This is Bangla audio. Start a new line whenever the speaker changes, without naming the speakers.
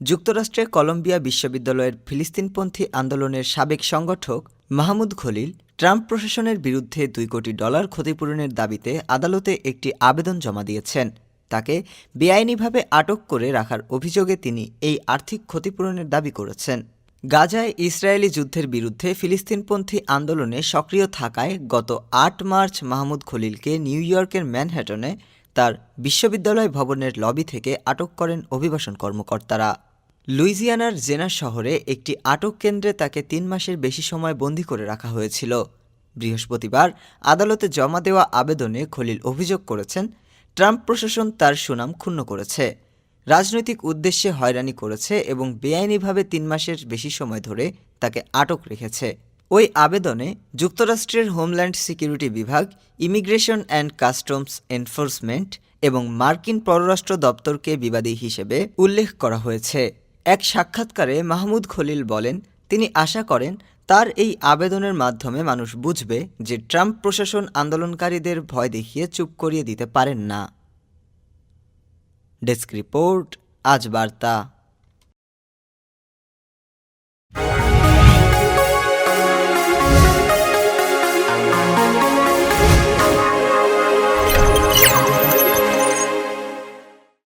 যুক্তরাষ্ট্রে কলম্বিয়া বিশ্ববিদ্যালয়ের ফিলিস্তিনপন্থী আন্দোলনের সাবেক সংগঠক মাহমুদ খলিল ট্রাম্প প্রশাসনের বিরুদ্ধে দুই কোটি ডলার ক্ষতিপূরণের দাবিতে আদালতে একটি আবেদন জমা দিয়েছেন। তাকে বেআইনিভাবে আটক করে রাখার অভিযোগে তিনি এই আর্থিক ক্ষতিপূরণের দাবি করেছেন। গাজায় ইসরায়েলি যুদ্ধের বিরুদ্ধে ফিলিস্তিনপন্থী আন্দোলনে সক্রিয় থাকায় গত আট মার্চ মাহমুদ খলিলকে নিউ ইয়র্কের ম্যানহ্যাটনে তার বিশ্ববিদ্যালয় ভবনের লবি থেকে আটক করেন অভিবাসন কর্মকর্তারা। লুইজিয়ানার জেনার শহরে একটি আটক কেন্দ্রে তাকে তিন মাসের বেশি সময় বন্দি করে রাখা হয়েছিল। বৃহস্পতিবার আদালতে জমা দেওয়া আবেদনে খলিল অভিযোগ করেছেন, ট্রাম্প প্রশাসন তার সুনাম ক্ষুণ্ণ করেছে। রাজনৈতিক উদ্দেশ্যে হয়রানি করেছে এবং বেআইনিভাবে তিন মাসের বেশি সময় ধরে তাকে আটক রেখেছে। ওই আবেদনে যুক্তরাষ্ট্রের হোমল্যান্ড সিকিউরিটি বিভাগ, ইমিগ্রেশন অ্যান্ড কাস্টমস এনফোর্সমেন্ট এবং মার্কিন পররাষ্ট্র দপ্তরকে বিবাদী হিসেবে উল্লেখ করা হয়েছে। এক সাক্ষাৎকারে মাহমুদ খলিল বলেন, তিনি আশা করেন, তার এই আবেদনের মাধ্যমে মানুষ বুঝবে যে ট্রাম্প প্রশাসন আন্দোলনকারীদের ভয় দেখিয়ে চুপ করিয়ে দিতে পারেন না। ডেস্ক রিপোর্ট, আজ বার্তা।